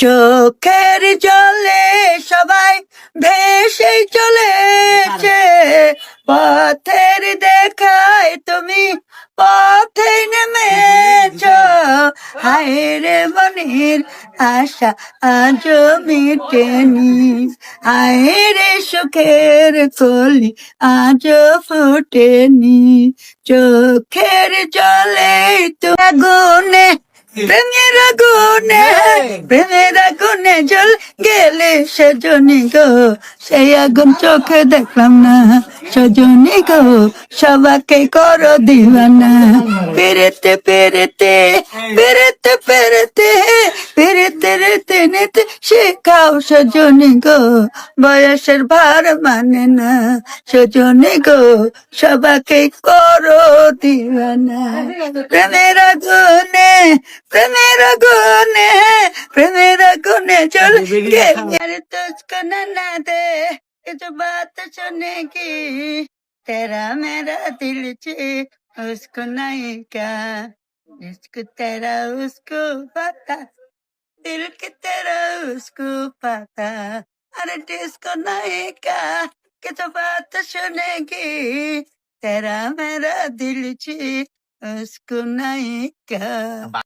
চোখের জলে সবাই ভেসে চলেছে। পথের দেখায় তুমি পথে নেমেছ। হায় রে মনের আশা আজ মিটেনি হায় রে সুখের কলি আজ ফুটেনি চোখের জলে তো আগুনে প্রেমের আগুনে প্রেমের আগুনে জল গেলে সজনী গো, সেই আগুন চোখে দেখলাম না। সজনী গো, সবাকে দিবানা। পেরেতে পেরেতে পেরেতে পেরেতে পেরেতে রেতে নেতে শেখাও সজনী গো। বয়সের ভার মানে না। সজনী গো, সবাকে করো দিবানা। প্রেমের আগুনে প্রেমের আগুনে, প্রেমের चल अरे तुझको नन्ना दे जो बात सुने की तेरा मेरा दिल चे उसको नहीं क्या? जिसको तेरा उसको पता दिल के तेरा उसको पता। अरे जिसको नहीं क्या? कि तो बात सुनेगी तेरा मेरा दिल ची उसको नहीं क्या?